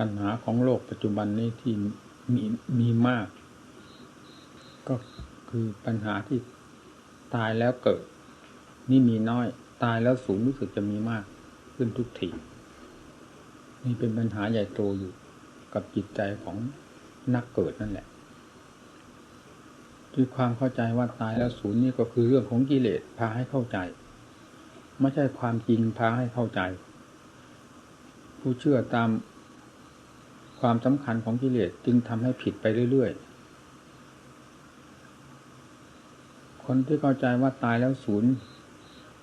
ปัญหาของโลกปัจจุบันนี้ที่มีมีมาก ก็คือปัญหาที่ตายแล้วเกิด นี่มีน้อย ตายแล้วสูงรู้สึกจะมีมาก ขึ้นทุกทีนี่เป็นปัญหาใหญ่โตอยู่กับจิตใจของนักเกิดนั่นแหละคือความเข้าใจว่าตายแล้วศูนย์นี่ก็คือเรื่องของกิเลสพาให้เข้าใจ ไม่ใช่ความจริงพาให้เข้าใจ ผู้เชื่อตาม ความสำคัญของกิเลสจึงทำให้ผิดไปเรื่อยๆ คนที่เข้าใจว่าตายแล้วศูนย์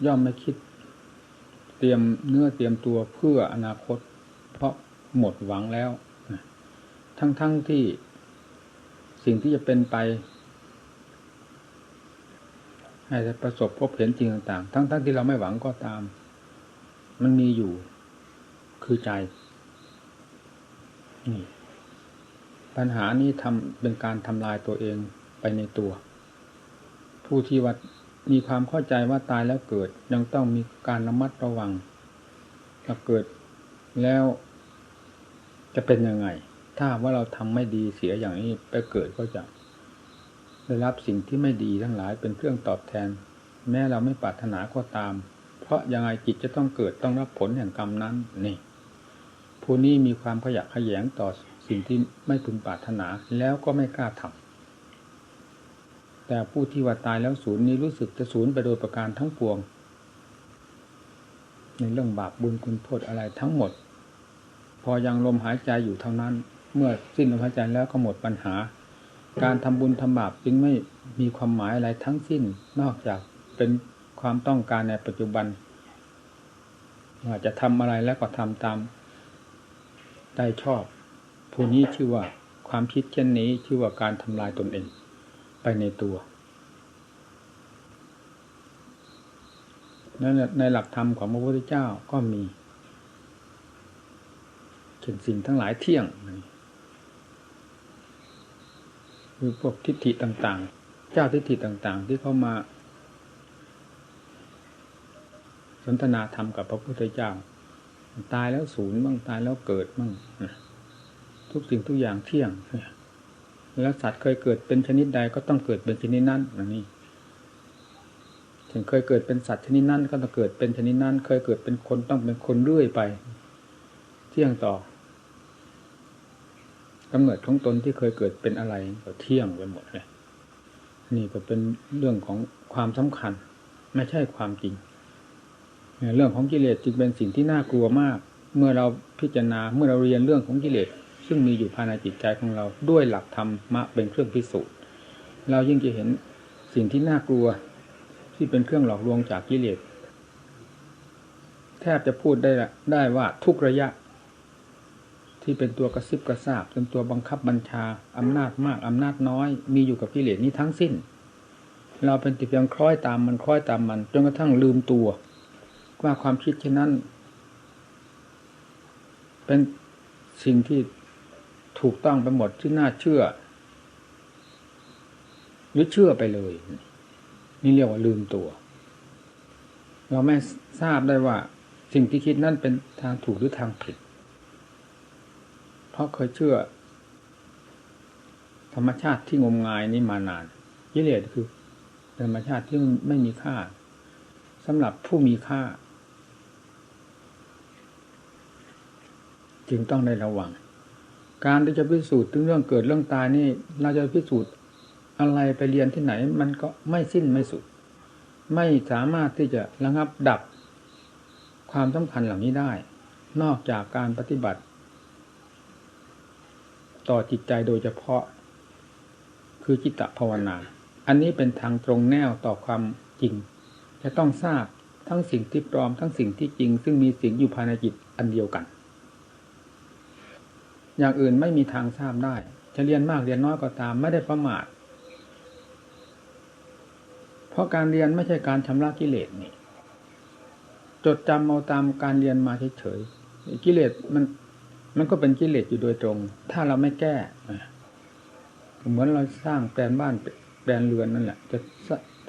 ย่อมไม่คิด เตรียมเนื้อเตรียมตัวเพื่ออนาคต เพราะหมดหวังแล้ว ทั้งๆทที่สิ่งที่จะเป็นไป ให้ประสบพบเห็นจริงต่างๆ ทั้งๆทที่เราไม่หวังก็ตาม มันมีอยู่คือใจ ปัญหานี้ทำเป็นการทำลายตัวเองไปในตัว ผู้ที่ว่ามีความเข้าใจว่าตายแล้วเกิด ยังต้องมีการระมัดระวังถ้าเกิดแล้วจะเป็นยังไง ถ้าว่าเราทำไม่ดีเสียอย่างนี้ไปเกิดก็จะได้รับสิ่งที่ไม่ดีทั้งหลายเป็นเครื่องตอบแทน แม้เราไม่ปรารถนาก็ตาม เพราะยังไงจิตจะต้องเกิดต้องรับผลแห่งกรรมนั้นนี่ ผู้นี้มีความขยะขยงต่อสิ่งที่ไม่พึงปรารถนาแล้วก็ไม่กล้าทำแต่ผู้ที่ว่าตายแล้วศูนย์นี้รู้สึกจะศูนย์ไปโดยประการทั้งปวง ในเรื่องบาปบุญคุณโทษอะไรทั้งหมด พอยังลมหายใจอยู่เท่านั้น เมื่อสิ้นลมหายใจแล้วก็หมดปัญหา การทำบุญทำบาปจึงไม่มีความหมายอะไรทั้งสิ้นนอกจากเป็นความต้องการในปัจจุบันว่าจะทำอะไรแล้วก็ทำตาม ได้ชอบ ผู้นี้ชื่อว่าความคิดเช่นนี้ชื่อว่าการทำลายตนเอง ไปในตัวนั้นในหลักธรรมของพระพุทธเจ้าก็มีเช่นสิ่งทั้งหลายเที่ยงคือพวกทิฏฐิต่างๆ เจ้าทิฏฐิต่างๆ ที่เข้ามา สนทนาธรรมกับพระพุทธเจ้า ตายแล้วศูนย์บ้างตายแล้วเกิดบ้างทุกสิ่งทุกอย่างเที่ยงแล้วสัตว์เคยเกิดเป็นชนิดใดก็ต้องเกิดเป็นชนิดนั้นอันนี้ถึงเคยเกิดเป็นสัตว์ชนิดนั้นก็ต้องเกิดเป็นชนิดนั้น เคยเกิดเป็นคนต้องเป็นคนเรื่อยไป เที่ยงต่อกำเนิดของตนที่เคยเกิดเป็นอะไรก็เที่ยงไปหมดเลยนี่ก็เป็นเรื่องของความสำคัญ ไม่ใช่ความจริง เรื่องของกิเลสจึงเป็นสิ่งที่น่ากลัวมาก เมื่อเราพิจารณาเมื่อเราเรียนเรื่องของกิเลสซึ่งมีอยู่ภายในจิตใจของเราด้วยหลักธรรมะเป็นเครื่องพิสูจน์เรายิ่งจะเห็นสิ่งที่น่ากลัวที่เป็นเครื่องหลอกลวงจากกิเลสแทบจะพูดได้ได้ว่าทุกระยะ ที่เป็นตัวกระซิบกระซาบเป็นตัวบังคับบัญชาอำนาจมากอำนาจน้อย มีอยู่กับกิเลสนี้ทั้งสิ้น เราเป็นติเพียงคล้อยตามมันคล้อยตามมันจนกระทั่งลืมตัว ว่าความคิดเช่นนั้น เป็นสิ่งที่ถูกต้องไปหมดที่น่าเชื่อหรือเชื่อไปเลย นี่เรียกว่าลืมตัว เราไม่ทราบได้ว่า สิ่งที่คิดนั่นเป็นทางถูกหรือทางผิด เพราะเคยเชื่อ ธรรมชาติที่งมงายนี้มานานยิเลสคือ ธรรมชาติที่ไม่มีค่าสำหรับผู้มีค่า จึงต้องได้ระวัง การที่จะพิสูจน์ถึงเรื่องเกิดเรื่องตายนี่เราจะพิสูจน์อะไรไปเรียนที่ไหน มันก็ไม่สิ้นไม่สุด ไม่สามารถที่จะระงับดับความสำคัญเหล่านี้ได้ นอกจากการปฏิบัติ ต่อจิตใจโดยเฉพาะ คือจิตตภาวนา อันนี้เป็นทางตรงแนวต่อความจริง จะต้องทราบทั้งสิ่งที่ปลอมทั้งสิ่งที่จริง ซึ่งมีสิ่งอยู่ภายในจิตอันเดียวกัน อย่างอื่นไม่มีทางทราบได้ จะเรียนมากเรียนน้อยก็ตาม ไม่ได้ประมาท เพราะการเรียนไม่ใช่การชำระกิเลสนี่ จดจำเอาตามการเรียนมาเฉยๆกิเลสมัน มันก็เป็นกิเลสอยู่โดยตรง ถ้าเราไม่แก้เหมือนเราสร้างแปลนบ้านแปลนเรือนนั่นแหละ จะ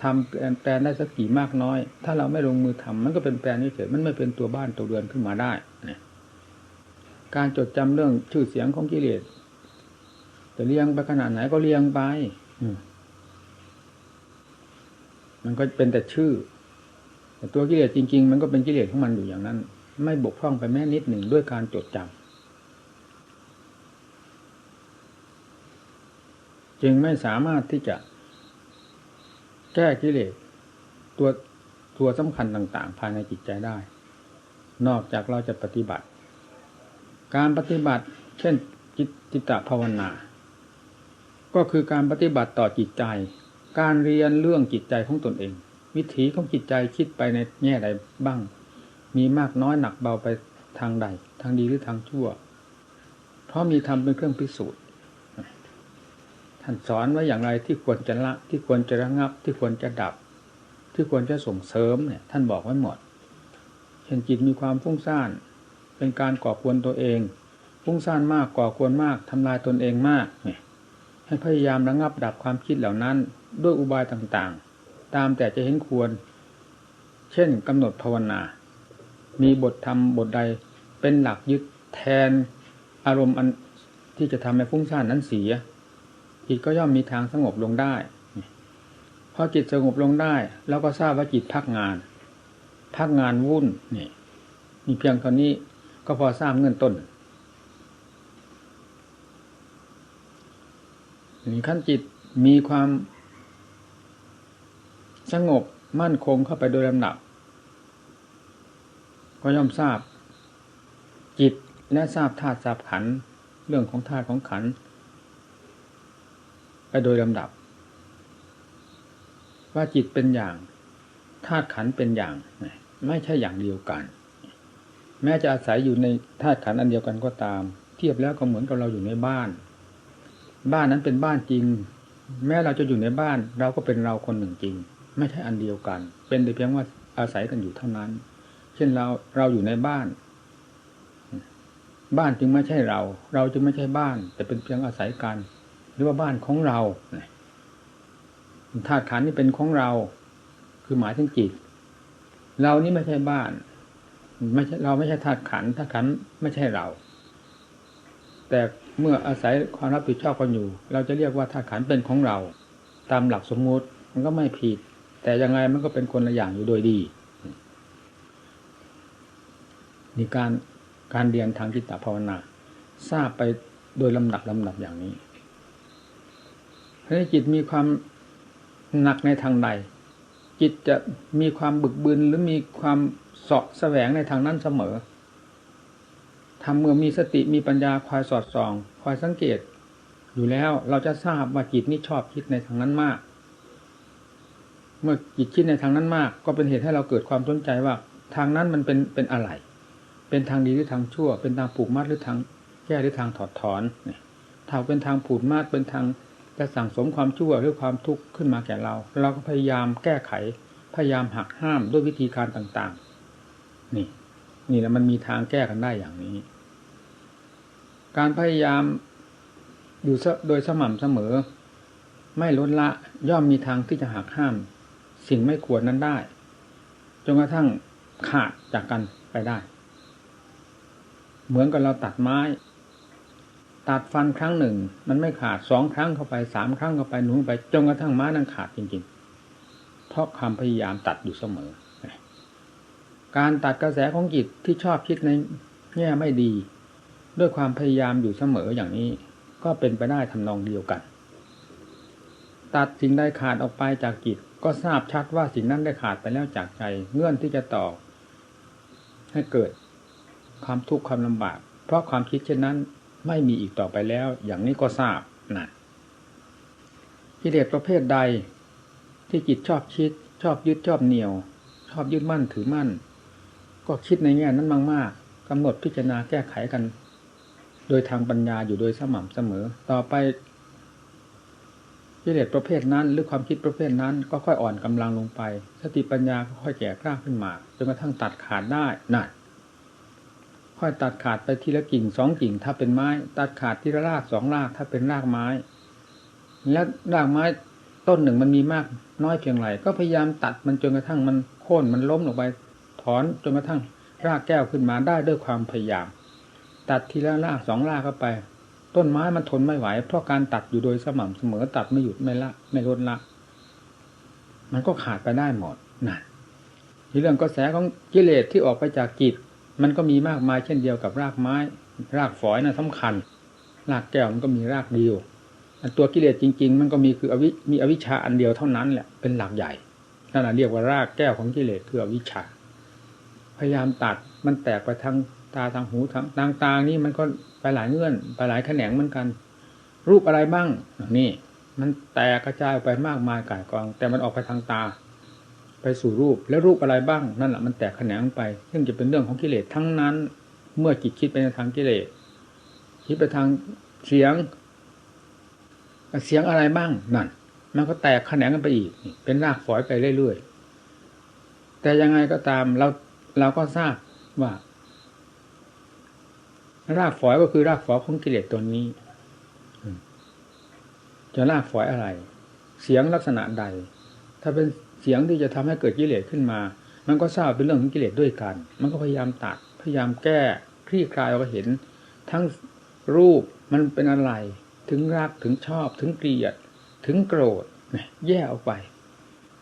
ทำแปลนได้สักกี่มากน้อย ถ้าเราไม่ลงมือทำมันก็เป็นแปลนเฉยๆมันไม่เป็นตัวบ้านตัวเรือนขึ้นมาได้นี่ย การจดจำเรื่องชื่อเสียงของกิเลสจะเลี้ยงไปขนาดไหนก็เลี้ยงไปอืมันก็เป็นแต่ชื่อ แต่ตัวกิเลสจริง ๆ มันก็เป็นกิเลสของมันอยู่อย่างนั้น ไม่บกพร่องไปแม้นิดหนึ่งด้วยการจดจำจึงไม่สามารถที่จะ แก้กิเลสตัวตัวสำคัญต่าง ๆ ภายในจิตใจได้ นอกจากเราจะปฏิบัติ การปฏิบัติ เช่นจิตจิตภาวนา ก็คือการปฏิบัติต่อจิตใจ การเรียนเรื่องจิตใจของตนเอง วิถีของจิตใจคิดไปในแง่ใดบ้าง มีมากน้อยหนักเบาไปทางใด ทางดีหรือทางชั่ว เพราะมีธรรมเป็นเครื่องพิสูจน์ท่านสอนไว้อย่างไรที่ควรจะละที่ควรจะระงับ ที่ควรจะดับ ที่ควรจะส่งเสริมเนี่ย ท่านบอกไว้หมดเช่นจิตมีความฟุ้งซ่าน เป็นการก่อควรตัวเองฟุ้งซ่านมากก่อควรมากทำลายตนเองมากให้พยายามระงับดับความคิดเหล่านั้น ด้วยอุบายต่างๆ ตามแต่จะเห็นควร เช่นกำหนดภาวนา มีบทธรรมบทใดเป็นหลักยึดแทนอารมณ์อันที่จะทำให้ฟุ้งซ่านนั้นเสียจิตก็ย่อมมีทางสงบลงได้พอจิตสงบลงได้ แล้วก็ทราบว่าจิตพักงาน พักงานวุ่นนี่มีเพียงเท่านี้ ก็พอทราบเงื่อนต้นนี่ขั้นจิตมีความสงบมั่นคงเข้าไปโดยลำดับ ก็ย่อมทราบ จิตและทราบธาตุทราบขัน เรื่องของธาตุของขัน ไปโดยลำดับ ว่าจิตเป็นอย่างธาตุขันเป็นอย่าง ไม่ใช่อย่างเดียวกัน แม้จะอาศัยอยู่ในธาตุขันธ์อันเดียวกันก็ตาม เทียบแล้วก็เหมือนกับเราอยู่ในบ้าน บ้านนั้นเป็นบ้านจริง แม้เราจะอยู่ในบ้าน เราก็เป็นเราคนหนึ่งจริง ไม่ใช่อันเดียวกัน เป็นแต่เพียงว่าอาศัยกันอยู่เท่านั้น เช่นเราเราอยู่ในบ้าน บ้านจึงไม่ใช่เรา เราจึงไม่ใช่บ้าน แต่เป็นเพียงอาศัยกัน หรือว่าบ้านของเราธาตุขันธ์นี่เป็นของเรา คือหมายถึงจิตเรานี่ไม่ใช่บ้าน ไม่ใช่เราไม่ใช่ธาตุขันธ์ธาตุขันธ์ไม่ใช่เรา แต่เมื่ออาศัยความรับผิดชอบกันอยู่ เราจะเรียกว่าธาตุขันธ์เป็นของเรา ตามหลักสมมติมันก็ไม่ผิด แต่ยังไงมันก็เป็นคนละอย่างอยู่โดยดีนี่การการเรียนทางจิตตภาวนา ทราบไปโดยลำดับลำดับอย่างนี้ให้จิตมีความหนักในทางใด จิตจะมีความบึกบึนหรือมีความสาะแสวงในทางนั้นเสมอทำเมื่อมีสติมีปัญญาคอยสอดส่อง คอยสังเกต อยู่แล้วเราจะทราบว่าจิตนี้ชอบคิดในทางนั้นมาก เมื่อจิตคิดในทางนั้นมาก ก็เป็นเหตุให้เราเกิดความสนใจว่า ทางนั้นมันเป็นเป็นอะไร เป็นทางดีหรือทางชั่ว เป็นทางผูกมัดหรือทางแก้หรือทางถอดถอนเนี่ยถ้าเป็นทางผูกมัดเป็นทาง จะสั่งสมความชั่วหรือความทุกข์ขึ้นมาแก่เรา เราก็พยายามแก้ไข พยายามหักห้ามด้วยวิธีการต่างๆ นี่ นี่แหละมันมีทางแก้กันได้อย่างนี้ การพยายามอยู่โดยสม่ำเสมอ ไม่ลดละย่อมมีทางที่จะหักห้าม สิ่งไม่ควรนั้นได้จนกระทั่งขาดจากกันไปได้ เหมือนกับเราตัดไม้ ตัดฟันครั้งหนึ่ง มันไม่ขาดสองครั้งเข้าไปสามครั้งเข้าไปหนุนไปจนกระทั่งม้านั้นขาดจริงๆ เพราะความพยายามตัดอยู่เสมอ การตัดกระแสของจิตที่ชอบคิดในแง่ไม่ดี ด้วยความพยายามอยู่เสมออย่างนี้ ก็เป็นไปได้ทำนองเดียวกัน ตัดสิ่งใดขาดออกไปจากจิตก็ทราบชัดว่าสิ่งนั้นได้ขาดไปแล้วจากใจเงื่อนที่จะต่อ ให้เกิดความทุกข์ความลำบาก เพราะความคิดเช่นนั้น ไม่มีอีกต่อไปแล้ว อย่างนี้ก็ทราบนะกิเลสประเภทใดที่จิตชอบคิด ชอบยึดชอบเหนียว ชอบยึดมั่นถือมั่น ก็คิดในแง่นั้นมากๆกำหนดพิจารณาแก้ไขกัน โดยทางปัญญาอยู่โดยสม่ำเสมอ ต่อไปกิเลสประเภทนั้น หรือความคิดประเภทนั้นก็ค่อยอ่อนกำลังลงไป สติปัญญาก็ค่อยแก่กล้าขึ้นมาจนกระทั่งตัดขาดได้นั่น ค่อยตัดขาดไปทีละกิ่งสองกิ่ง ถ้าเป็นไม้ ตัดขาดทีละรากสองรากถ้าเป็นรากไม้ และรากไม้ต้นหนึ่งมันมีมากน้อยเพียงไรก็พยายามตัดมันจนกระทั่งมันโค่นมันล้มลงไปถอนจนกระทั่งรากแก้วขึ้นมาได้ด้วยความพยายาม ตัดทีละรากสองรากเข้าไป ต้นไม้มันทนไม่ไหว เพราะการตัดอยู่โดยสม่ำเสมอตัดไม่หยุดไม่ละ ไม่ลดละ มันก็ขาดไปได้หมดนั่นที่เรื่องกระแสของกิเลสที่ออกไปจากจิต มันก็มีมากมายเช่นเดียวกับรากไม้ รากฝอยนะ่ะสำคัญ รากแก้วมันก็มีรากเดียวตัวกิเลสจริง ๆ มันก็มีคืออวิมีอวิชชาอันเดียวเท่านั้นแหละเป็นหลักใหญ่นั่นแหะเรียกว่ารากแก้วของกิเลสคืออวิชชา พยายามตัดมันแตกไปทางตาทางหูทางทางตานี่มันก็ไปหลายเงื่อน ไปหลายแขนงเหมือนกัน รูปอะไรบ้างนี่ มันแตกกระจายไปมากมายก่ายกอง แต่มันออกไปทางตา ไปสู่รูปแล้วรูปอะไรบ้างนั่นแหละมันแตกแขนงไป ซึ่งจะเป็นเรื่องของกิเลสทั้งนั้น เมื่อจิตคิดไปในทางกิเลสคิดไปทางเสียง เสียงอะไรบ้างนั่นมันก็แตกแขนงกันไปอีก เป็นรากฝอยไปเรื่อยๆแต่ยังไงก็ตามเราเราก็ทราบว่ารากฝอยก็คือรากฝอยของกิเลสตัวนี้จะรากฝอยอะไร เสียงลักษณะใด ถ้าเป็น เสียงที่จะทำให้เกิดกิเลสขึ้นมา มันก็ทราบเป็นเรื่องของกิเลสด้วยกัน มันก็พยายามตัดพยายามแก้คลี่คลายเราก็เห็น ทั้งรูปมันเป็นอะไร ถึงรักถึงชอบ ถึงเกลียด ถึงโกรธแยกออกไป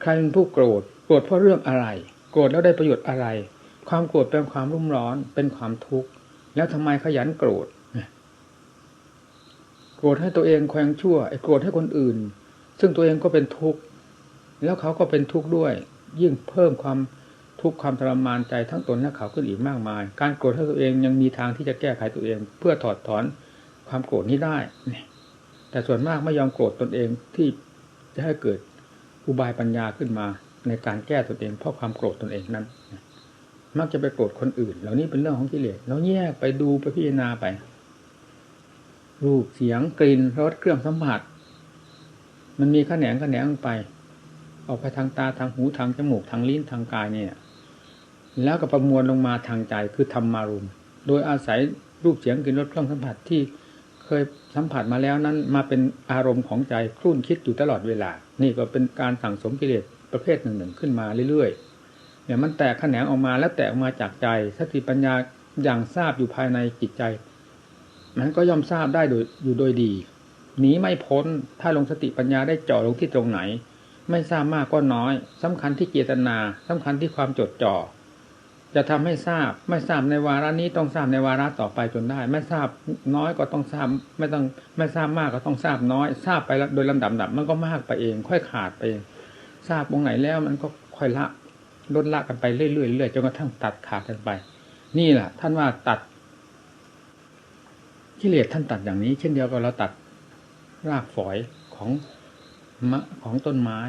ใครเป็นผู้โกรธโกรธเพราะเรื่องอะไร โกรธแล้วได้ประโยชน์อะไร ความโกรธเป็นความรุ่มร้อนเป็นความทุกข์แล้วทำไมขยันโกรธโกรธให้ตัวเองแขวงชั่วไอ้โกรธให้คนอื่น ซึ่งตัวเองก็เป็นทุกข์ แล้วเขาก็เป็นทุกข์ด้วย ยิ่งเพิ่มความทุกข์ความทรมานใจทั้งตนและเขาขึ้นอีกมากมาย การโกรธตัวเองยังมีทางที่จะแก้ไขตัวเอง เพื่อถอดถอนความโกรธนี้ได้ แต่ส่วนมากไม่ยอมโกรธตนเองที่จะให้เกิดอุบายปัญญาขึ้นมา ในการแก้ตนเองเพราะความโกรธตนเองนั้น มักจะไปโกรธคนอื่น เหล่านี้เป็นเรื่องของกิเลสเราแยกไปดูไปพิจารณาไป รูปเสียงกลิ่นรสเครื่องสัมผัส มันมีขแขนงขแขนงไป ออกไปทางตาทางหูทางจมูกทางลิ้นทางกายเนี่ย แล้วก็ประมวลลงมาทางใจคือธรรมารมโดยอาศัยรูปเสียงกลิ่นรสเครื่องสัมผัสที่เคยสัมผัสมาแล้วนั้นมาเป็นอารมณ์ของใจครุ่นคิดอยู่ตลอดเวลา นี่ก็เป็นการสั่งสมกิเลสประเภทหนึ่งๆขึ้นมาเรื่อยๆเนี่ยมันแตกแขนงออกมาแล้วแตกออกมาจากใจสติปัญญาอย่างทราบอยู่ภายในจิตใจ มันก็ย่อมทราบได้โดยอยู่โดยดีหนีไม่พ้นถ้าลงสติปัญญาได้เจาะลงที่ตรงไหน ไม่ทราบมากก็น้อยสำคัญที่เจตนาสำคัญที่ความจดจ่อจะทำให้ทราบ ไม่ทราบในวาระนี้ต้องทราบในวาระต่อไปจนได้ ไม่ทราบน้อยก็ต้องทราบ ไม่ต้องไม่ทราบมากก็ต้องทราบน้อย ทราบไปโดยลำดับดับมันก็มากไปเอง ค่อยขาดไปเองทราบตรงไหนแล้วมันก็ค่อยละลดละกันไปเรื่อยๆเรื่อยๆจนกระทั่งตัดขาดกันไป นี่แหละท่านว่าตัดกิเลสท่านตัดอย่างนี้ เช่นเดียวกับเราตัดรากฝอยของ ของต้นไม้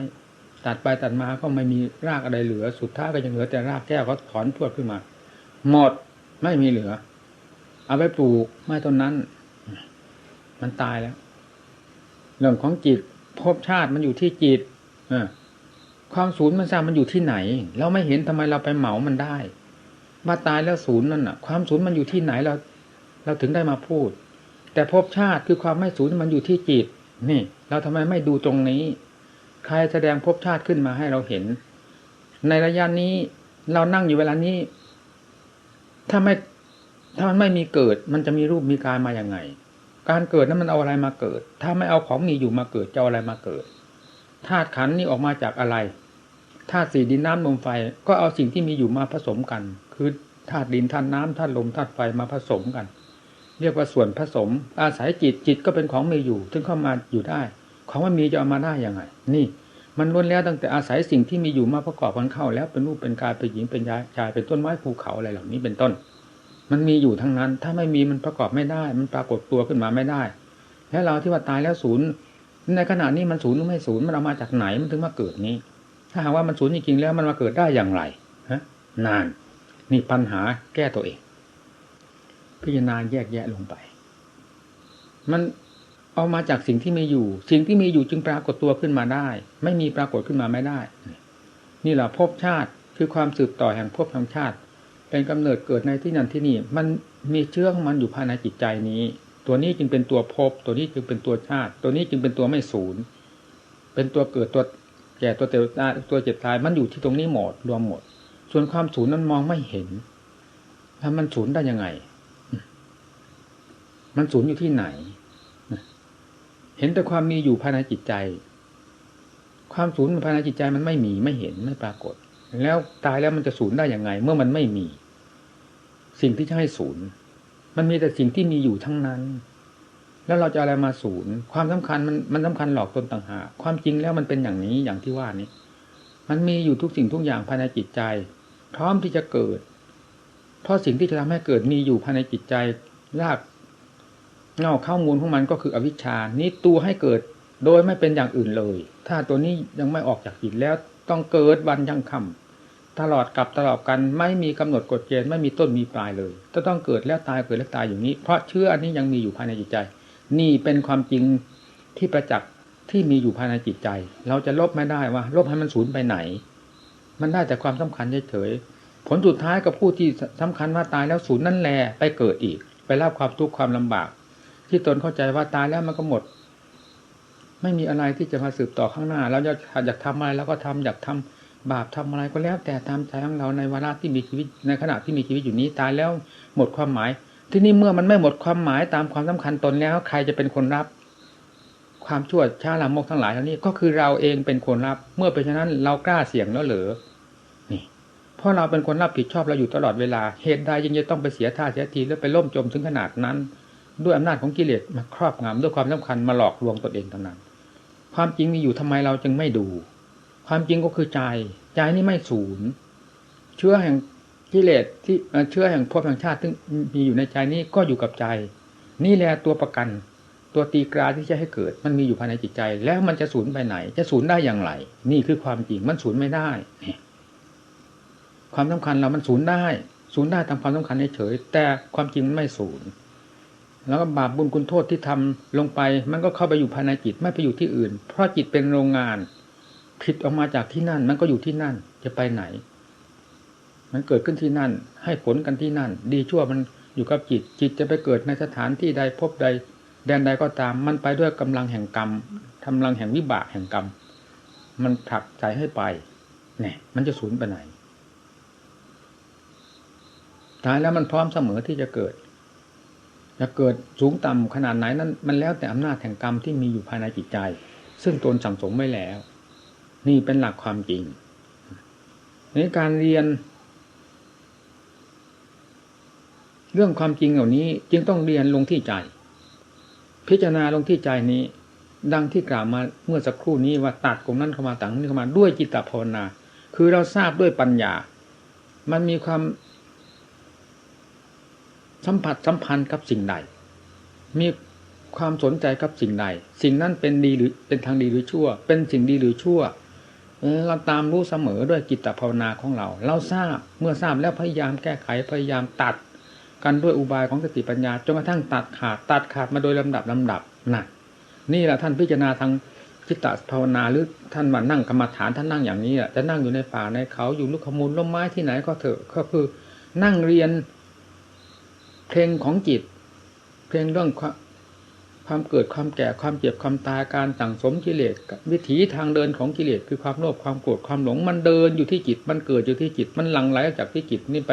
ตัดไปตัดมาก็ไม่มีรากอะไรเหลือ สุดท้ายก็ยังเหลือแต่รากแก้วก็ถอนพวดขึ้นมา หมดไม่มีเหลือ เอาไปปลูกไม้ต้นนั้น มันตายแล้ว เรื่องของจิตภพชาติมันอยู่ที่จิตอความศูนย์มันทราบมันอยู่ที่ไหน เราไม่เห็นทำไมเราไปเหมามันได้มาตายแล้วศูนย์นั่นน่ะ ความศูนย์มันอยู่ที่ไหนเรา เราถึงได้มาพูด แต่ภพชาติคือความไม่ศูนย์มันอยู่ที่จิต นี่ เราทำไมไม่ดูตรงนี้ ใครแสดงภพชาติขึ้นมาให้เราเห็น ในระยะนี้เรานั่งอยู่เวลานี้ ถ้าไม่ถ้ามันไม่มีเกิด มันจะมีรูปมีกายมาอย่างไง การเกิดนั้นมันเอาอะไรมาเกิด ถ้าไม่เอาของมีอยู่มาเกิดจะเอาอะไรมาเกิดธาตุขันนี้ออกมาจากอะไรธาตุสี่ดินน้ำลมไฟ ก็เอาสิ่งที่มีอยู่มาผสมกัน คือธาตุดินธาตุน้ำธาตุลมธาตุไฟมาผสมกัน เรียกว่าส่วนผสม อาศัยจิตจิตก็เป็นของมีอยู่ถึงเข้ามาอยู่ได้ ของมันมีจะเอามาได้ยังไง นี่ มันล้วนแล้วตั้งแต่อาศัยสิ่งที่มีอยู่มาประกอบกันเข้า แล้วเป็นรูปเป็นกายเป็นหญิงเป็นชายเป็นต้นไม้ภูเขาอะไรเหล่านี้เป็นต้น มันมีอยู่ทั้งนั้น ถ้าไม่มีมันประกอบไม่ได้ มันปรากฏตัวขึ้นมาไม่ได้ แล้วเราที่ว่าตายแล้วศูนย์ในขณะนี้มันศูนย์หรือไม่ศูนย์มันเอามาจากไหนมันถึงมาเกิดนี้ ถ้าหากว่ามันศูนย์จริงๆแล้วมันมาเกิดได้อย่างไรฮะนาน นี่ปัญหาแก้ตัวเอง พิจารณาแยกแยะลงไป มันเอามาจากสิ่งที่มีอยู่ สิ่งที่มีอยู่จึงปรากฏตัวขึ้นมาได้ ไม่มีปรากฏขึ้นมาไม่ได้ นี่แหละภพชาติคือความสืบต่อแห่งภพทางชาติ เป็นกำเนิดเกิดในที่นั่นที่นี่ มันมีเชื้อของมันอยู่ภายในจิตใจนี้ ตัวนี้จึงเป็นตัวภพตัวนี้จึงเป็นตัวชาติ ตัวนี้จึงเป็นตัวไม่ศูนย์เป็นตัวเกิดตัวแก่ตัวเตตาตัวเจ็บตายมันอยู่ที่ตรงนี้หมดรวมหมด ส่วนความศูนย์นั้นมองไม่เห็นถ้ามันศูนย์ได้ยังไง มันศูนย์อยู่ที่ไหน เห็นแต่ความมีอยู่ภายในจิตใจ ความศูนย์ภายในจิตใจมันไม่มีไม่เห็นไม่ปรากฏ แล้วตายแล้วมันจะศูนย์ได้อย่างไง เมื่อมันไม่มี สิ่งที่จะให้ศูนย์ มันมีแต่สิ่งที่มีอยู่ทั้งนั้น แล้วเราจะอะไรมาศูนย์ ความสำคัญมันมันสำคัญหลอกตนต่างหากความจริงแล้วมันเป็นอย่างนี้อย่างที่ว่านี้มันมีอยู่ทุกสิ่งทุกอย่างภายในจิตใจ พร้อมที่จะเกิด เพราะสิ่งที่จะทำให้เกิดมีอยู่ภายในจิตใจราก เงาข้ามูลของมันก็คืออวิชชานี้ตัวให้เกิดโดยไม่เป็นอย่างอื่นเลย ถ้าตัวนี้ยังไม่ออกจากจิตแล้วต้องเกิดวันยังคำตลอดกับตลอดกันไม่มีกำหนดกฎเกณฑ์ไม่มีต้นมีปลายเลยจะต้องเกิดแล้วตายเกิดแล้วตายอยู่นี้ เพราะเชื่ออันนี้ยังมีอยู่ภายในจิตใจ นี่เป็นความจริงที่ประจักษ์ที่มีอยู่ภายในจิตใจ เราจะลบไม่ได้ว่าลบให้มันสูญไปไหน มันได้แต่ความสำคัญเฉยๆผลสุดท้ายกับผู้ที่สำคัญว่าตายแล้วสูญนั่นแหละไปเกิดอีก ไปรับความทุกข์ความลำบาก ที่ตนเข้าใจว่าตายแล้วมันก็หมด ไม่มีอะไรที่จะมาสืบต่อข้างหน้าเราจะอยากทำอะไรแล้วก็ทำอยากทำบาปทำอะไรก็แล้วแต่ตามใจของเราในวาระที่มีชีวิตในขณะที่มีชีวิตอยู่นี้ตายแล้วหมดความหมาย ที่นี่เมื่อมันไม่หมดความหมายตามความสำคัญตนแล้ว ใครจะเป็นคนรับ ความชั่วช้าลามกทั้งหลายเหล่านี้ก็คือเราเองเป็นคนรับ เมื่อเป็นฉะนั้นเรากล้าเสี่ยงแล้วเหรอนี่เพราะเราเป็นคนรับผิดชอบเราอยู่ตลอดเวลาเหตุใดยังจะต้องไปเสียท่าเสียทีแล้วไปล่มจมถึงขนาดนั้น ด้วยอำนาจของกิเลสมาครอบงำด้วยความสำคัญมาหลอกลวงตนเองทั้งนั้น ความจริงมีอยู่ทำไมเราจึงไม่ดู ความจริงก็คือใจ ใจนี่ไม่สูญเชื้อแห่งกิเลสที่เชื้อแห่งภพแห่งชาติที่มีอยู่ในใจนี้ก็อยู่กับใจ นี่แหละตัวประกัน ตัวตีกราที่จะให้เกิด มันมีอยู่ภายในจิตใจ แล้วมันจะสูญไปไหน จะสูญได้อย่างไร นี่คือความจริงมันสูญไม่ได้ความสำคัญเรามันสูญได้ สูญได้ตามความสำคัญเฉยแต่ความจริงมันไม่สูญ แล้วก็บาปบุญคุณโทษที่ทำลงไป มันก็เข้าไปอยู่ภายในจิตไม่ไปอยู่ที่อื่น เพราะจิตเป็นโรงงานผิดออกมาจากที่นั่น มันก็อยู่ที่นั่น จะไปไหน มันเกิดขึ้นที่นั่น ให้ผลกันที่นั่น ดีชั่วมันอยู่กับจิต จิตจะไปเกิดในสถานที่ใดพบใด แดนใดก็ตาม มันไปด้วยกำลังแห่งกรรมกำลังแห่งวิบากแห่งกรรม มันผลักใจให้ไปเนี่ยมันจะสูญไปไหนตายแล้วมันพร้อมเสมอที่จะเกิด จะเกิดสูงต่ำขนาดไหนนั้น มันแล้วแต่อำนาจแห่งกรรมที่มีอยู่ภายในจิตใจ ซึ่งตนสั่งสมไว้แล้ว นี่เป็นหลักความจริงในการเรียน เรื่องความจริงเหล่านี้จึงต้องเรียนลงที่ใจ พิจารณาลงที่ใจนี้ ดังที่กล่าวมาเมื่อสักครู่นี้ว่าตัดกงนั้นเข้ามาต่างนี้เข้ามาด้วยจิตตภาวนา คือเราทราบด้วยปัญญา มันมีความ สัมผัสสัมพันธ์กับสิ่งใด มีความสนใจกับสิ่งใด สิ่งนั้นเป็นดีหรือเป็นทางดีหรือชั่ว เป็นสิ่งดีหรือชั่ว เราตามรู้เสมอด้วยจิตภาวนาของเรา เราทราบเมื่อทราบแล้วพยายามแก้ไขพยายามตัด กันด้วยอุบายของสติปัญญาจนกระทั่งตัดขาดตัดขาดมาโดยลำดับลำดับนะนี่แหละท่านพิจารณาทางจิตตภาวนาหรือท่านมานั่งกรรมฐานท่านนั่งอย่างนี้จะนั่งอยู่ในป่าในเขาอยู่ลูกขมูลล้มไม้ที่ไหนก็เถอะก็คือนั่งเรียน เพลงของจิต เพลงเรื่องความเกิดความแก่ความเจ็บความตายการสั่งสมกิเลสวิถีทางเดินของกิเลสคือความโลภความโกรธความหลงมันเดินอยู่ที่จิต มันเกิดอยู่ที่จิต มันหลั่งไหลจากที่จิตนี่ไป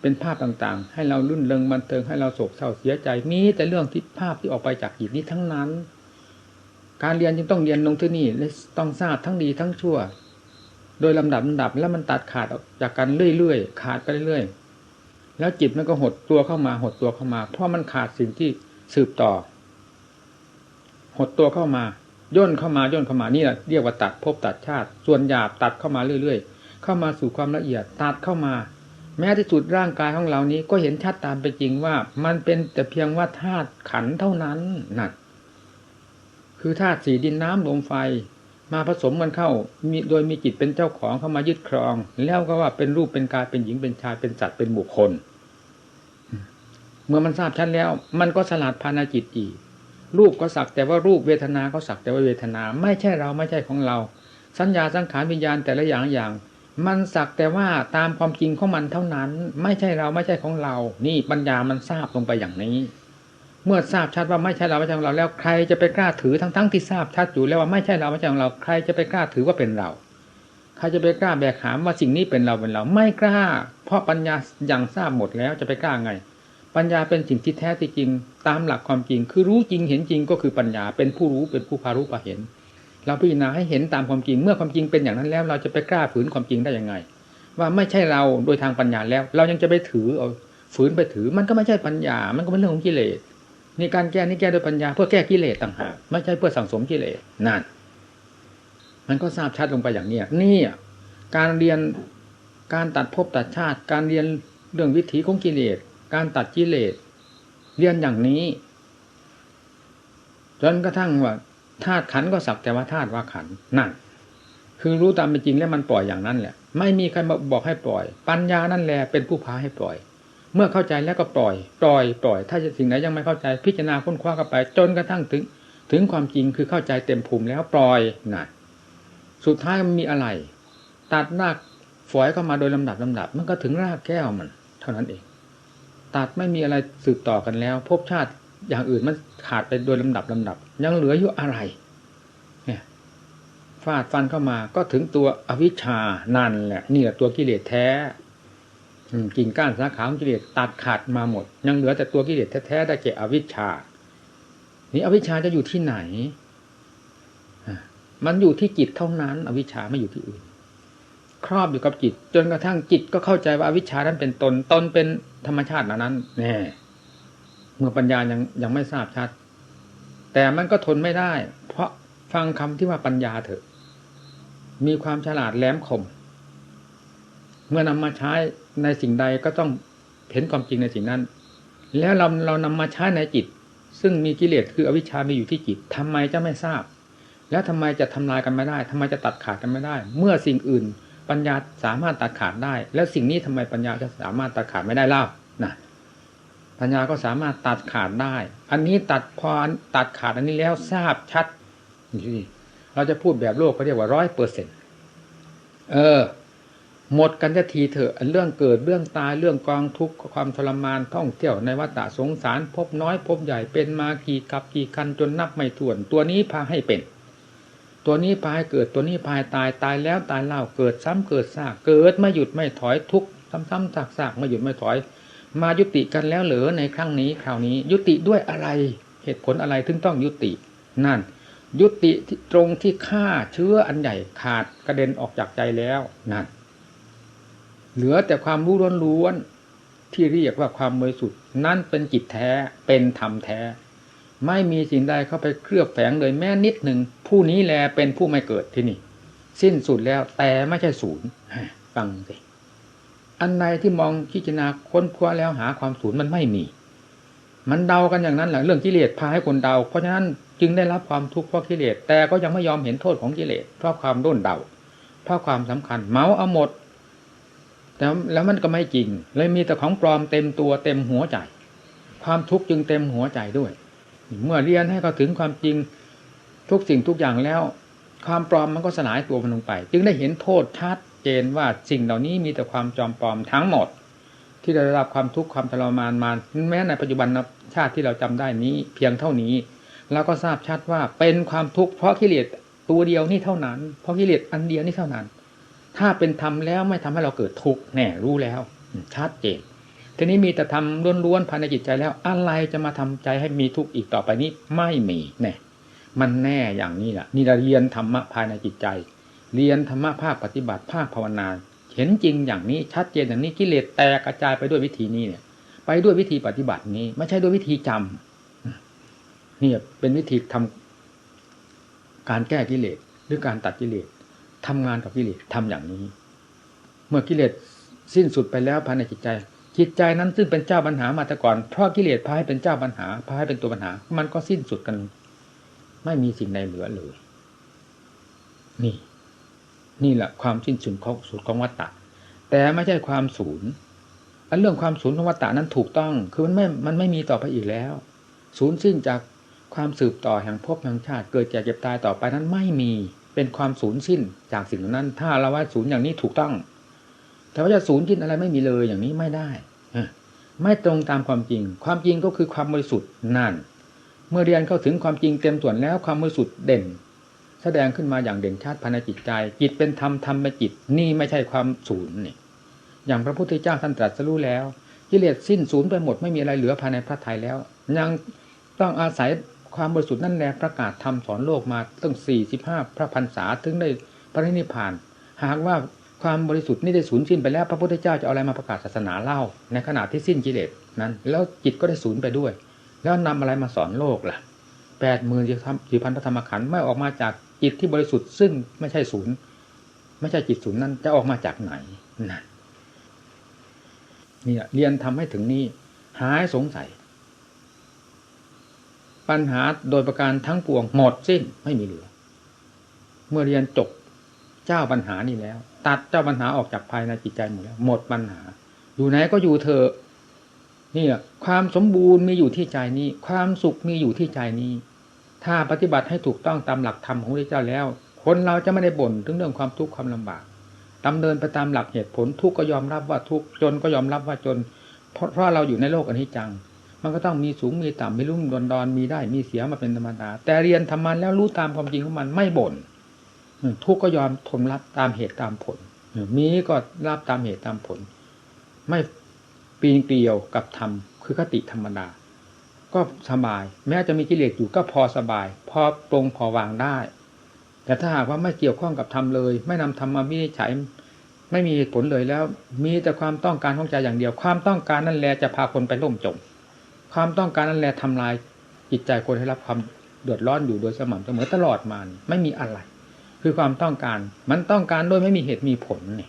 เป็นภาพต่างๆ ให้เราลื่นเริงบันเทิงให้เราโศกเศร้าเสียใจมีแต่เรื่องที่ภาพที่ออกไปจากจิตนี้ทั้งนั้น การเรียนจึงต้องเรียนลงที่นี่และต้องทราบทั้งดีทั้งชั่ว โดยลำดับลำดับแล้วมันตัดขาดออกจากกันเรื่อยๆขาดไปเรื่อยๆ แล้วจิตมันก็หดตัวเข้ามาหดตัวเข้ามา เพราะมันขาดสิ่งที่สืบต่อ หดตัวเข้ามาย่นเข้ามาย่นเข้ามานี่แหละเรียกว่าตัดภพตัดชาติ ส่วนหยาบตัดเข้ามาเรื่อย ๆ เข้ามาสู่ความละเอียดตัดเข้ามา แม้ที่สุดร่างกายของเรานี้ก็เห็นชัดตามเป็นจริงว่า มันเป็นแต่เพียงว่าธาตุขันเท่านั้นนั่นคือธาตุสีดินน้ำลมไฟ มาผสมกันเข้ามีโดยมีจิตเป็นเจ้าของเข้ามายึดครอง แล้วก็ว่าเป็นรูปเป็นกายเป็นหญิงเป็นชายเป็นสัตว์เป็นบุคคล เมื่อมันทราบชัดแล้ว มันก็สลัดภายในจิตอีก รูปก็สักแต่ว่ารูปเวทนาก็สักแต่ว่าเวทนา ไม่ใช่เราไม่ใช่ของเรา สัญญาสังขารวิญญาณแต่ละอย่างอย่าง มันสักแต่ว่าตามความจริงของมันเท่านั้น ไม่ใช่เราไม่ใช่ของเรา นี่ปัญญามันทราบลงไปอย่างนี้ เมื่อทราบชัดว่าไม่ใช่เราไม่ใช่ของเราแล้วใครจะไปกล้าถือทั้งทั้งที่ทราบชัดอยู่แล้วว่าไม่ใช่เราไม่ใช่ของเรา ใครจะไปกล้าถือว่าเป็นเราใครจะไปกล้าแบกหามว่าสิ่งนี้เป็นเราเป็นเรา ไม่กล้า เพราะปัญญาอย่างทราบหมดแล้วจะไปกล้าไง ปัญญาเป็นสิ่งที่แท้ที่จริง ตามหลักความจริง คือรู้จริงเห็นจริงก็คือปัญญาเป็นผู้รู้เป็นผู้พารู้พาเห็น เราพิจารณาให้เห็นตามความจริง เมื่อความจริงเป็นอย่างนั้นแล้ว เราจะไปกล้าฝืนความจริงได้ยังไง ว่าไม่ใช่เราโดยทางปัญญาแล้ว เรายังจะไปถือเอาฝืนไปถือ มันก็ไม่ใช่ปัญญา มันก็เป็นเรื่องของกิเลสนี่การแก้นี่แก้โดยปัญญาเพื่อแก้กิเลสต่างหากไม่ใช่เพื่อสังสมกิเลสนั่นมันก็ทราบชัดลงไปอย่างเนี้ยนี่การเรียนการตัดภพตัดชาติ การเรียนเรื่องวิถีของกิเลส การตัดกิเลสเรียนอย่างนี้ จนกระทั่งว่าธาตุขันก็สักแต่ว่าธาตุว่าขันนั่นคือรู้ตามเป็นจริงแล้วมันปล่อยอย่างนั้นแหละ ไม่มีใครมาบอกให้ปล่อย ปัญญานั่นแหละเป็นผู้พาให้ปล่อย เมื่อเข้าใจแล้วก็ปล่อย ปล่อยปล่อย ถ้าสิ่งไหนยังไม่เข้าใจพิจารณาค้นคว้าเข้าไป จนกระทั่งถึง ถึงความจริงคือเข้าใจเต็มภูมิแล้วปล่อยน่ะสุดท้ายมันมีอะไร ตัดรากฝอยเข้ามาโดยลำดับลำดับ มันก็ถึงรากแก้วมัน เท่านั้นเอง ตัดไม่มีอะไรสืบต่อกันแล้วภพชาติอย่างอื่นมันขาดไปโดยลำดับลำดับ ยังเหลืออยู่อะไร เนี่ยฟาดฟันเข้ามาก็ถึงตัวอวิชชานั่นแหละนี่แหละตัวกิเลสแท้กิ่งก้านสาขาของกิเลสตัดขาดมาหมด ยังเหลือแต่ตัวกิเลสแท้ๆได้แก่อวิชชา นี่อวิชชาจะอยู่ที่ไหนมันอยู่ที่จิตเท่านั้น อวิชชาไม่อยู่ที่อื่น ครอบอยู่กับจิต จนกระทั่งจิตก็เข้าใจว่าอวิชชานั้นเป็นตนตนเป็นธรรมชาตินั้นแน่เมื่อปัญญายังยังไม่ทราบชัด แต่มันก็ทนไม่ได้ เพราะฟังคำที่ว่าปัญญาเถอะ มีความฉลาดแหลมคม เมื่อนำมาใช้ในสิ่งใดก็ต้องเห็นความจริงในสิ่งนั้น แล้วเราเรานำมาใช้ในจิต ซึ่งมีกิเลสคืออวิชชามีอยู่ที่จิตทำไมจะไม่ทราบ แล้วทำไมจะทำลายกันไม่ได้ทำไมจะตัดขาดกันไม่ได้ เมื่อสิ่งอื่น ปัญญาสามารถตัดขาดได้ แล้วสิ่งนี้ทำไมปัญญาจะสามารถตัดขาดไม่ได้เล่านะปัญญาก็สามารถตัดขาดได้ อันนี้ตัดพอตัดขาดอันนี้แล้วทราบชัดนี่เราจะพูดแบบโลกเขาเรียกว่าร้อยเปอร์เซ็นต์เออ หมดกันจะทีเถอะเรื่องเกิดเรื่องตายเรื่องกองทุกข์ความทรมานท่องเที่ยวในวัฏสงสาร พบน้อยพบใหญ่เป็นมากี่กับกี่คันจนนับไม่ถ้วน ตัวนี้พาให้เป็น ตัวนี้พาให้เกิดตัวนี้พาให้ตายตายแล้วตายเล่าเกิดซ้ำเกิดซากเกิดไม่หยุดไม่ถอยทุกซ้ำๆซากๆไม่หยุดไม่ถอย มายุติกันแล้วเหรือในครั้งนี้คราวนี้ ยุติด้วยอะไรเหตุผลอะไรถึงต้องยุติ นั่น ยุติตรงที่ฆ่าเชื้ออันใหญ่ขาดกระเด็นออกจากใจแล้วนั่นเหลือแต่ความรู้ล้วนๆที่เรียกว่าความบริสุทธิ์นั่นเป็นจิตแท้เป็นธรรมแท้ ไม่มีสิ่งใดเข้าไปเคลือบแฝงเลยแม้นิดหนึ่งผู้นี้แลเป็นผู้ไม่เกิดที่นี่ สิ้นสุดแล้วแต่ไม่ใช่ศูนย์ฟังสิอันใดที่มองพิจารณาค้นคว้าแล้วหาความศูนย์มันไม่มี มันเดากันอย่างนั้นแหละเรื่องกิเลสพาให้คนเดา เพราะฉะนั้นจึงได้รับความทุกข์เพราะกิเลสแต่ก็ยังไม่ยอมเห็นโทษของกิเลสเพราะความด้นเดา เพราะความสำคัญเมาเอาหมดแต่แล้วมันก็ไม่จริง เลยมีแต่ของปลอมเต็มตัวเต็มหัวใจ ความทุกข์จึงเต็มหัวใจด้วย เมื่อเรียนให้เขาถึงความจริงทุกสิ่งทุกอย่างแล้ว ความปลอมมันก็สลายตัวมันลงไป จึงได้เห็นโทษชัดเจนว่าสิ่งเหล่านี้มีแต่ความจอมปลอมทั้งหมด ที่ได้รับความทุกข์ความทรมานมาแม้ในปัจจุบันชาติที่เราจำได้นี้ เพียงเท่านี้เราก็ทราบชัดว่าเป็นความทุกข์เพราะกิเลสตัวเดียวนี่เท่านั้น เพราะกิเลสอันเดียวนี่เท่านั้น ถ้าเป็นธรรมแล้วไม่ทำให้เราเกิดทุกข์แน่รู้แล้ว ชัดเจน ทีนี้มีแต่ทำล้วนๆภายในจิตใจแล้ว อะไรจะมาทำใจให้มีทุกข์อีกต่อไปนี้ไม่มีแน่มันแน่อย่างนี้แหละนี่เราเรียนธรรมะภายในจิตใจ เรียนธรรมะภาคปฏิบัติภาคภาวนา เห็นจริงอย่างนี้ชัดเจนอย่างนี้กิเลสแตกกระจายไปด้วยวิธีนี้เนี่ย ไปด้วยวิธีปฏิบัตินี้ ไม่ใช่ด้วยวิธีจำนี่เป็นวิธีทำการแก้กิเลสหรือการตัดกิเลสทำงานกับกิเลสทำอย่างนี้ เมื่อกิเลสสิ้นสุดไปแล้วภายในจิตใจ จิตใจนั้นซึ่งเป็นเจ้าปัญหามาแต่ก่อนเพราะกิเลสพาให้เป็นเจ้าปัญหาพาให้เป็นตัวปัญหา มันก็สิ้นสุดกัน ไม่มีสิ่งใดเหลือเลย นี่ นี่แหละความสิ้นสุดของสุดของวัตตะ แต่ไม่ใช่ความศูนย์อันเรื่องความศูนย์ของวัตตะนั้นถูกต้อง คือมันไม่มันไม่มีต่อไปอีกแล้ว ศูนย์สิ้นจากความสืบต่อแห่งภพแห่งชาติ เกิดแก่เก็บตายต่อไปนั้นไม่มีเป็นความศูนย์สิ้นจากสิ่งนั้น ถ้าเราว่าศูนย์อย่างนี้ถูกต้อง แต่ว่าจะศูนย์สิ้นอะไรไม่มีเลยอย่างนี้ไม่ได้ไม่ตรงตามความจริง ความจริงก็คือความบริสุทธิ์นั่น เมื่อเรียนเข้าถึงความจริงเต็มส่วนแล้วความบริสุทธิ์เด่น แสดงขึ้นมาอย่างเด่นชัดภายในจิตใจ จิตเป็นธรรมธรรมเป็นจิต นี่ไม่ใช่ความศูนย์นี่ อย่างพระพุทธเจ้าท่านตรัสรู้แล้วกิเลสสิ้นสูญไปหมดไม่มีอะไรเหลือภายในพระทัยแล้ว ยังต้องอาศัยความบริสุทธิ์นั่นแหละประกาศธรรมสอนโลกมาตั้งสี่สิบห้าพระพรรษาถึงได้พระนิพพาน หากว่า ความบริสุทธิ์นี่ได้สูญสิ้นไปแล้ว พระพุทธเจ้าจะเอาอะไรมาประกาศศาสนาเล่า ในขณะที่สิ้นกิเลสนั้น แล้วจิตก็ได้สูญไปด้วย แล้วนำอะไรมาสอนโลกล่ะแปดหมื่นสี่พันพระธรรมขันธ์ไม่ออกมาจากจิตที่บริสุทธิ์ซึ่งไม่ใช่ศูนย์ไม่ใช่จิตศูนย์นั้นจะออกมาจากไหนนั่นนี่เรียนทำให้ถึงนี่หายสงสัย ปัญหาโดยประการทั้งปวงหมดสิ้นไม่มีเหลือ เมื่อเรียนจบเจ้าปัญหานี่แล้ว ตัดเจ้าปัญหาออกจากภายในจิตใจหมดแล้วหมดปัญหา อยู่ไหนก็อยู่เถอะนี่แหละความสมบูรณ์มีอยู่ที่ใจนี้ ความสุขมีอยู่ที่ใจนี้ ถ้าปฏิบัติให้ถูกต้องตามหลักธรรมของพระเจ้าแล้ว คนเราจะไม่ได้บ่นถึงเรื่องความทุกข์ความลำบากดำเนินไปตามหลักเหตุผลทุกข์ก็ยอมรับว่าทุกข์จนก็ยอมรับว่าจน เพราะเพราะเราอยู่ในโลกอนิจจัง มันก็ต้องมีสูงมีต่ำมีรุ่มดอนดอนมีได้มีเสียมาเป็นธรรมดาแต่เรียนธรรมันแล้วรู้ตามความจริงของมันไม่บ่น ทุกข์ก็ยอมทนรับตามเหตุตามผลมีก็รับตามเหตุตามผล ไม่ปีนเกลียวกับธรรมคือคติธรรมดา ก็สบาย แม้จะมีกิเลสอยู่ก็พอสบาย พอปรงพอวางได้ แต่ถ้าหากว่าไม่เกี่ยวข้องกับธรรมเลย ไม่นำธรรมมาวินิจฉัยไม่มีเหตุผลเลยแล้ว มีแต่ความต้องการของใจอย่างเดียว ความต้องการนั่นแหละจะพาคนไปล่มจม ความต้องการนั่นแหละทำลายจิตใจคนให้รับความเดือดร้อนอยู่โดยสม่ำเสมอตลอดมาไม่มีอะไร คือความต้องการ มันต้องการโดยไม่มีเหตุมีผลนี่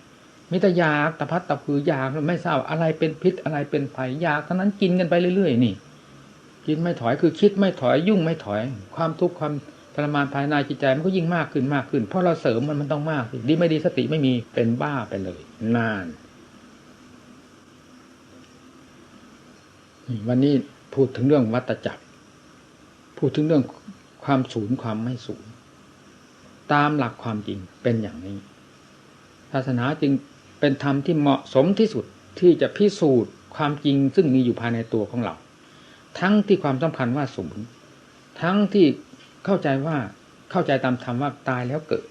มิตรยากตะพัดตะพือยากไม่ทราบอะไรเป็นพิษอะไรเป็นภัยยากทั้งนั้นกินกันไปเรื่อยๆ นี่ กินไม่ถอยคือคิดไม่ถอยยุ่งไม่ถอย ความทุกข์ความทรมานภายในจิตใจมันก็ยิ่งมากขึ้นมากขึ้น เพราะเราเสริมมันมันต้องมากดีไม่ดีสติไม่มีเป็นบ้าไปเลย นานวันนี้พูดถึงเรื่องวัตจักรพูดถึงเรื่องความสูญความไม่สูญ ตามหลักความจริงเป็นอย่างนี้ ศาสนาจึงเป็นธรรมที่เหมาะสมที่สุดที่จะพิสูจน์ความจริงซึ่งมีอยู่ภายในตัวของเรา ทั้งที่ความสำคัญว่าสูญทั้งที่เข้าใจว่าเข้าใจตามธรรมว่าตายแล้วเกิด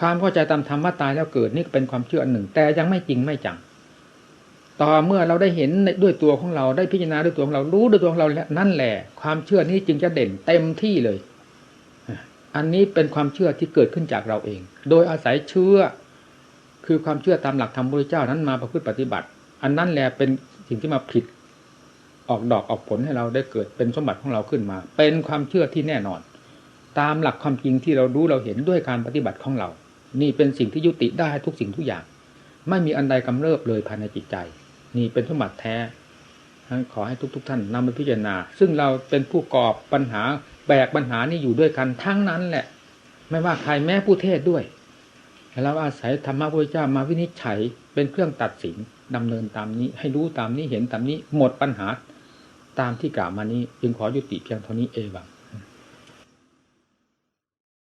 ความเข้าใจตามธรรมว่าตายแล้วเกิดนี่เป็นความเชื่ออันหนึ่ง แต่ยังไม่จริงไม่จังต่อเมื่อเราได้เห็นด้วยตัวของเราได้พิจารณาด้วยตัวของเรารู้ด้วยตัวของเราแล้วนั่นแหละ ความเชื่อนี้จึงจะเด่นเต็มที่เลย อันนี้เป็นความเชื่อที่เกิดขึ้นจากเราเอง โดยอาศัยเชื่อ คือความเชื่อตามหลักธรรมพระเจ้านั้นมาประพฤติปฏิบัติ อันนั้นแหละเป็นสิ่งที่มาผิดออกดอกออกผลให้เราได้เกิดเป็นสมบัติของเราขึ้นมา เป็นความเชื่อที่แน่นอน ตามหลักความจริงที่เรารู้เราเห็นด้วยการปฏิบัติของเรา นี่เป็นสิ่งที่ยุติได้ทุกสิ่งทุกอย่าง ไม่มีอันใดกำเริบเลยภายในจิตใจ นี่เป็นสมบัติแท้ขอให้ทุก ๆทท่านนำไปพิจารณา ซึ่งเราเป็นผู้กอบปัญหา แบกปัญหานี้อยู่ด้วยกันทั้งนั้นแหละ ไม่ว่าใครแม้ผู้เทศด้วยแล้วอาศัยธรรมะพระเจ้ามาวินิจฉัยเป็นเครื่องตัดสินดำเนินตามนี้ ให้รู้ตามนี้เห็นตามนี้หมดปัญหาตามที่กล่าวมานี้ จึงขอยุติเพียงเท่านี้เอวัง